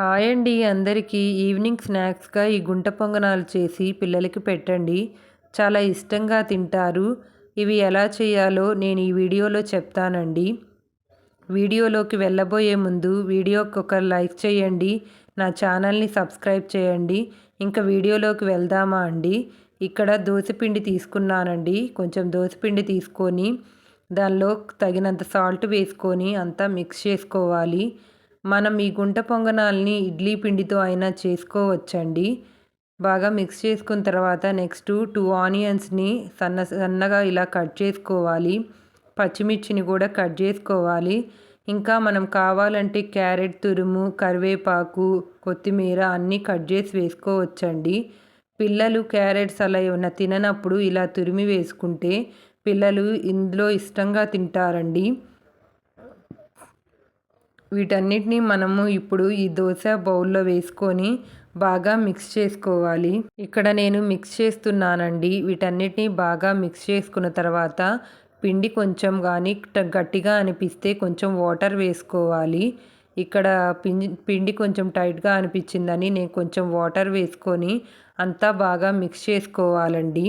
Hi అండి అందరికీ evening స్నాక్స్గా ఈ గుంట పొంగనాలు చేసి పిల్లలకి పెట్టండి. చాలా ఇష్టంగా తింటారు. ఇవి ఎలా చేయాలో నేను ఈ వీడియోలో చెప్తానండి. వీడియోలోకి వెళ్ళబోయే ముందు వీడియోకి ఒక లైక్ చేయండి. నా ఛానల్ని సబ్స్క్రైబ్ చేయండి. ఇంకా వీడియోలోకి వెళ్దామా అండి? ఇక్కడ దోసపిండి తీసుకున్నానండి. కొంచెం దోసపిండి తీసుకొని దానిలో తగినంత సాల్ట్ వేసుకొని అంతా మిక్స్ చేసుకోవాలి. మనం ఈ గుంట పొంగనాల్ని ఇడ్లీ పిండితో అయినా చేసుకోవచ్చండి. బాగా మిక్స్ చేసుకున్న తర్వాత నెక్స్ట్ టూ ఆనియన్స్ని సన్న సన్నగా ఇలా కట్ చేసుకోవాలి. పచ్చిమిర్చిని కూడా కట్ చేసుకోవాలి. ఇంకా మనం కావాలంటే క్యారెట్ తురుము కరివేపాకు కొత్తిమీర అన్నీ కట్ చేసి వేసుకోవచ్చండి. పిల్లలు క్యారెట్స్ అలా ఏమైనా తిననప్పుడు ఇలా తురిమి వేసుకుంటే పిల్లలు ఇందులో ఇష్టంగా తింటారండి. వీటన్నిటిని మనము ఇప్పుడు ఈ దోశ బౌల్లో వేసుకొని బాగా మిక్స్ చేసుకోవాలి. ఇక్కడ నేను మిక్స్ చేస్తున్నానండి. వీటన్నిటిని బాగా మిక్స్ చేసుకున్న తర్వాత పిండి కొంచెం కానీ గట్టిగా అనిపిస్తే కొంచెం వాటర్ వేసుకోవాలి. ఇక్కడ పిండి పిండి కొంచెం టైట్గా అనిపించిందని నేను కొంచెం వాటర్ వేసుకొని అంతా బాగా మిక్స్ చేసుకోవాలండి.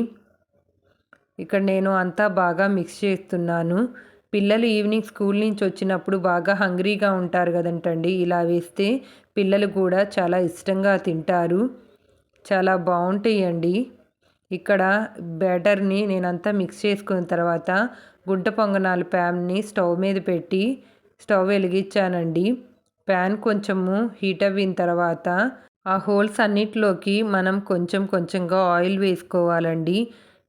ఇక్కడ నేను అంతా బాగా మిక్స్ చేస్తున్నాను. పిల్లలు ఈవినింగ్ స్కూల్ నుంచి వచ్చినప్పుడు బాగా హంగ్రీగా ఉంటారు కదంటండి. ఇలా వేస్తే పిల్లలు కూడా చాలా ఇష్టంగా తింటారు. చాలా బాగుంటాయండి. ఇక్కడ బ్యాటర్ని నేనంతా మిక్స్ చేసుకున్న తర్వాత గుంట పొంగనాలు ప్యాన్ని స్టవ్ మీద పెట్టి స్టవ్ వెలిగించానండి. ప్యాన్ కొంచెము హీట్ అయిన తర్వాత ఆ హోల్స్ అన్నిటిలోకి మనం కొంచెం కొంచెంగా ఆయిల్ వేసుకోవాలండి.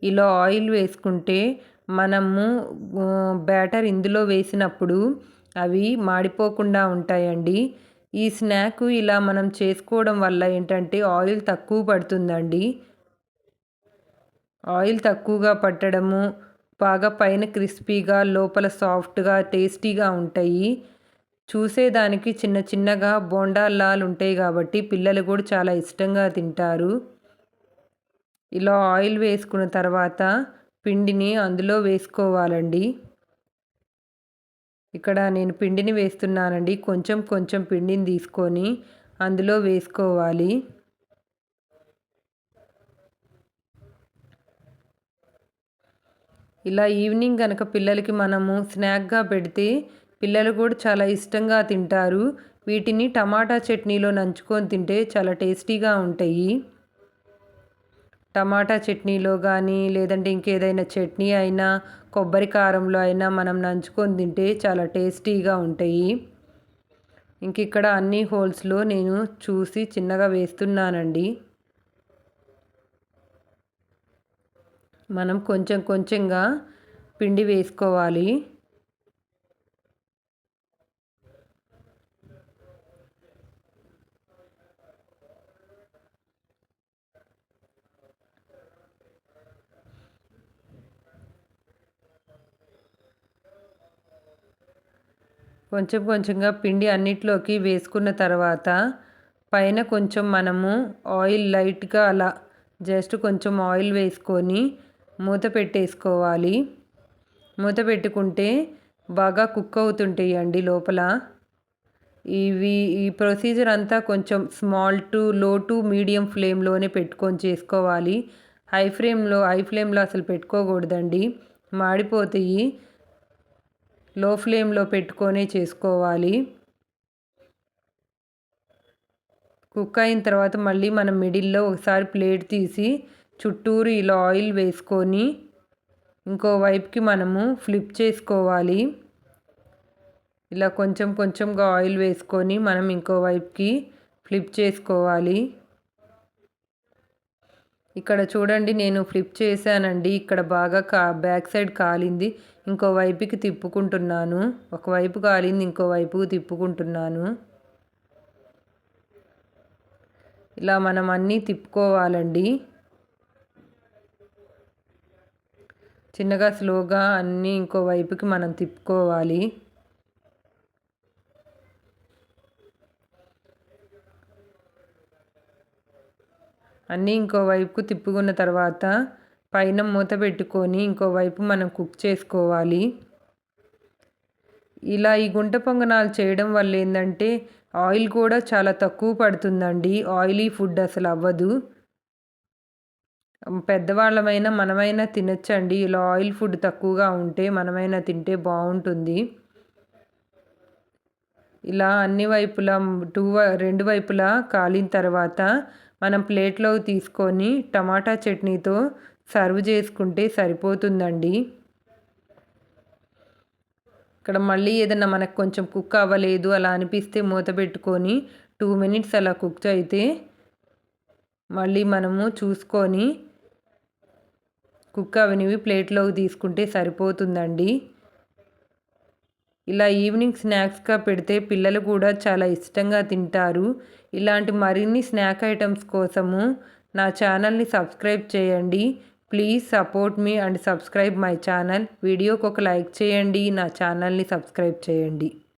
ఇలా ఆయిల్ వేసుకుంటే మనము బ్యాటర్ ఇందులో వేసినప్పుడు అవి మాడిపోకుండా ఉంటాయండి. ఈ స్నాక్ ఇలా మనం చేసుకోవడం వల్ల ఏంటంటే ఆయిల్ తక్కువ పడుతుందండి. ఆయిల్ తక్కువగా పట్టడము బాగా పైన క్రిస్పీగా లోపల సాఫ్ట్గా టేస్టీగా ఉంటాయి. చూసేదానికి చిన్న చిన్నగా బోండాల్లాలు ఉంటాయి కాబట్టి పిల్లలు కూడా చాలా ఇష్టంగా తింటారు. ఇలా ఆయిల్ వేసుకున్న తర్వాత పిండిని అందులో వేసుకోవాలండి. ఇక్కడ నేను పిండిని వేస్తున్నానండి. కొంచెం కొంచెం పిండిని తీసుకొని అందులో వేసుకోవాలి. ఇలా ఈవినింగ్ కనుక పిల్లలకి మనము స్నాక్గా పెడితే పిల్లలు కూడా చాలా ఇష్టంగా తింటారు. వీటిని టమాటా చట్నీలో నంచుకొని తింటే చాలా టేస్టీగా ఉంటాయి. టమాటా చట్నీలో కానీ లేదంటే ఇంకేదైనా చట్నీ అయినా కొబ్బరి కారంలో అయినా మనం నంచుకొని తింటే చాలా టేస్టీగా ఉంటాయి. ఇంక ఇక్కడ అన్ని హోల్స్లో నేను చూసి చిన్నగా వేస్తున్నానండి. మనం కొంచెం కొంచెంగా పిండి వేసుకోవాలి. కొంచెం కొంచెంగా పిండి అన్నిట్లోకి వేసుకున్న తర్వాత పైన కొంచెం మనము ఆయిల్ లైట్గా అలా జస్ట్ కొంచెం ఆయిల్ వేసుకొని మూత పెట్టేసుకోవాలి. మూత పెట్టుకుంటే బాగా కుక్ అవుతుంటాయి అండి లోపల. ఇవి ఈ ప్రొసీజర్ అంతా కొంచెం small to low to medium ఫ్లేమ్లోనే పెట్టుకొని చేసుకోవాలి. హై ఫ్లేమ్లో హై ఫ్లేమ్లో అసలు పెట్టుకోకూడదండి. మాడిపోతాయి. లో ఫ్లేమ్లో పెట్టుకొని చేసుకోవాలి. కుక్ అయిన తర్వాత మళ్ళీ మనం మిడిల్లో ఒకసారి ప్లేట్ తీసి చుట్టూరు ఇలా ఆయిల్ వేసుకొని ఇంకో వైపుకి మనము ఫ్లిప్ చేసుకోవాలి. ఇలా కొంచెం కొంచెంగా ఆయిల్ వేసుకొని మనం ఇంకో వైపుకి ఫ్లిప్ చేసుకోవాలి. ఇక్కడ చూడండి నేను ఫ్లిప్ చేశానండి. ఇక్కడ బాగా కా బ్యాక్ సైడ్ కాలింది. ఇంకో వైపుకి తిప్పుకుంటున్నాను. ఒకవైపు కాలింది ఇంకోవైపుకి తిప్పుకుంటున్నాను. ఇలా మనం అన్నీ తిప్పుకోవాలండి. చిన్నగా స్లోగా అన్నీ ఇంకో వైపుకి మనం తిప్పుకోవాలి. అన్నీ ఇంకోవైపుకు తిప్పుకున్న తర్వాత పైన మూత పెట్టుకొని ఇంకోవైపు మనం కుక్ చేసుకోవాలి. ఇలా ఈ గుంట పొంగనాలు చేయడం వల్ల ఏంటంటే ఆయిల్ కూడా చాలా తక్కువ పడుతుందండి. ఆయిలీ ఫుడ్ అసలు అవ్వదు. పెద్దవాళ్ళమైనా మనమైనా తినచ్చండి. ఇలా ఆయిల్ ఫుడ్ తక్కువగా ఉంటే మనమైనా తింటే బాగుంటుంది. ఇలా అన్ని వైపులా టూ రెండు వైపులా కాలిన తర్వాత మనం ప్లేట్లో తీసుకొని టమాటా చట్నీతో సర్వ్ చేసుకుంటే సరిపోతుందండి. ఇక్కడ మళ్ళీ ఏదైనా మనకు కొంచెం కుక్ అవ్వలేదు అలా అనిపిస్తే మూత పెట్టుకొని టూ మినిట్స్ అలా కుక్ అయితే మళ్ళీ మనము చూసుకొని కుక్ అవనివి ప్లేట్లోకి తీసుకుంటే సరిపోతుందండి. ఇలా ఈవినింగ్ స్నాక్స్గా పెడితే పిల్లలు కూడా చాలా ఇష్టంగా తింటారు. ఇలాంటి మరిన్ని స్నాక్ ఐటమ్స్ కోసము నా ఛానల్ని సబ్స్క్రైబ్ చేయండి. Please support me and subscribe my channel. వీడియోకి ఒక లైక్ చేయండి. నా ఛానల్ని సబ్స్క్రైబ్ చేయండి.